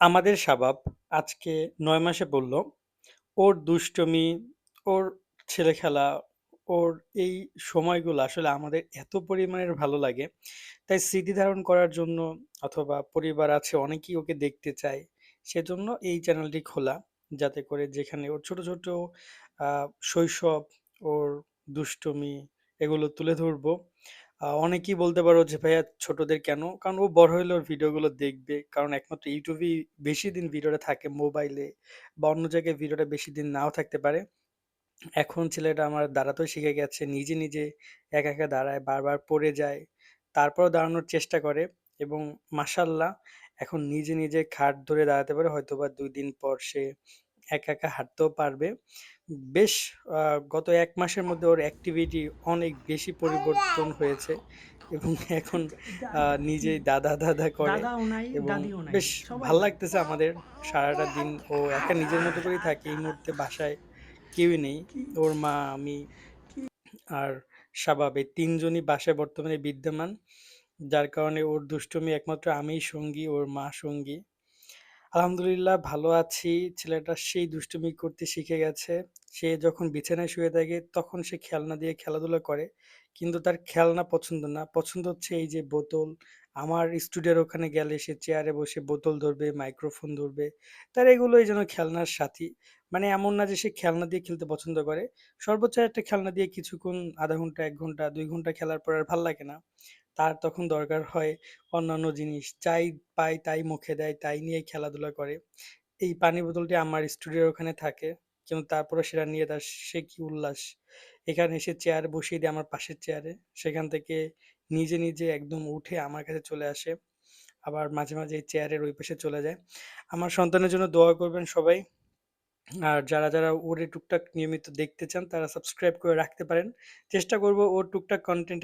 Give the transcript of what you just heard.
আমাদের শাবাব আজকে নয় মাসে পড়ল। ওর দুষ্টমি ওর ছেলেখেলা, ওর এই সময়গুলো আসলে আমাদের এত পরিমাণের ভালো লাগে। তাই স্মৃতি ধারণ করার জন্য অথবা পরিবার আছে অনেকেই ওকে দেখতে চায়। সেজন্য এই চ্যানেলটি খোলা। যাতে করে যেখানে ওর ছোট, ছোট শৈশব, ওর দুষ্টুমি এগুলো তুলে ধরবো। অনেকেই বলতে পারো যে, "ভাইয়া ছোটদের কেন?" কারণ ও বড় হইলে ওর ভিডিওগুলো দেখবে। কারণ একমাত্র YouTube এই বেশিদিন ভিডিওটা থাকে। মোবাইলে বা অন্য জায়গায় ভিডিওটা বেশিদিন নাও থাকতে পারে। এখন ছেলেটা আমার দাঁড়াতেও শিখে গেছে। নিজে, নিজে একা, একা দাঁড়ায়, বারবার পড়ে যায়। তারপরেও দাঁড়ানোর চেষ্টা করে এবং মাশাআল্লাহ এখন নিজে, নিজে খাট ধরে দাঁড়াতে পারে। হয়তোবা ২ দিন পর সে একা, একা হাঁটতেও পারবে। বেশ গত এক মাসের মধ্যে ওর অ্যাক্টিভিটি অনেক বেশি পরিবর্তন হয়েছে এবং এখন নিজেই দাদা, দাদা করে এবং বেশ ভালো লাগতেছে আমাদের। সারাটা দিন ও একা নিজের মতো করেই থাকে। এই মুহূর্তে বাসায় কেউই নেই। ওর মা, আমি আর শাবাব এই ৩ জনই বাসায় বর্তমানে বিদ্যমান। যার কারণে ওর দুষ্টুমি একমাত্র আমিই সঙ্গী, ওর মা সঙ্গী। আলহামদুলিল্লাহ ভালো আছি। ছেলেটা সেই দুষ্টুমি করতে শিখে গেছে। সে যখন বিছানায় শুয়ে থাকে তখন সে খেলনা দিয়ে খেলাধুলা করে। কিন্তু তার খেলনা পছন্দ না। পছন্দ হচ্ছে এই যে বোতল। আমার স্টুডিওর ওখানে গেলে সে চেয়ারে বসে বোতল ধরবে, মাইক্রোফোন ধরবে। তার এগুলোই যেন খেলনার সাথী। মানে এমন না যে সে খেলনা দিয়ে খেলতে পছন্দ করে। সর্বোচ্চ একটা খেলনা দিয়ে কিছুক্ষণ আধা ঘণ্টা, এক ঘণ্টা, দুই ঘণ্টা খেলার পর আর ভালো লাগে না। তার তখন দরকার হয় অন্যান্য জিনিস। যাই পায় তাই মুখে দেয়, তাই নিয়ে খেলাধুলা করে। এই পানি বোতলটি আমার স্টুডিওর ওখানে থাকে। কিন্তু তারপরেও সেটা নিয়ে তার সে কি উল্লাস। এখানে এসে চেয়ারে বসিয়ে দেয় আমার পাশের চেয়ারে। সেখান থেকে নিজে, নিজে একদম উঠে আমার কাছে চলে আসে। আবার মাঝে, মাঝে চেয়ারের ওই পাশে চলে যায়। আমার সন্তানের জন্য দোয়া করবেন সবাই। আর যারা, যারা ওরে টুকটাক নিয়মিত দেখতে চান তারা সাবস্ক্রাইব করে রাখতে পারেন। চেষ্টা করব ওর টুকটাক কনটেন্ট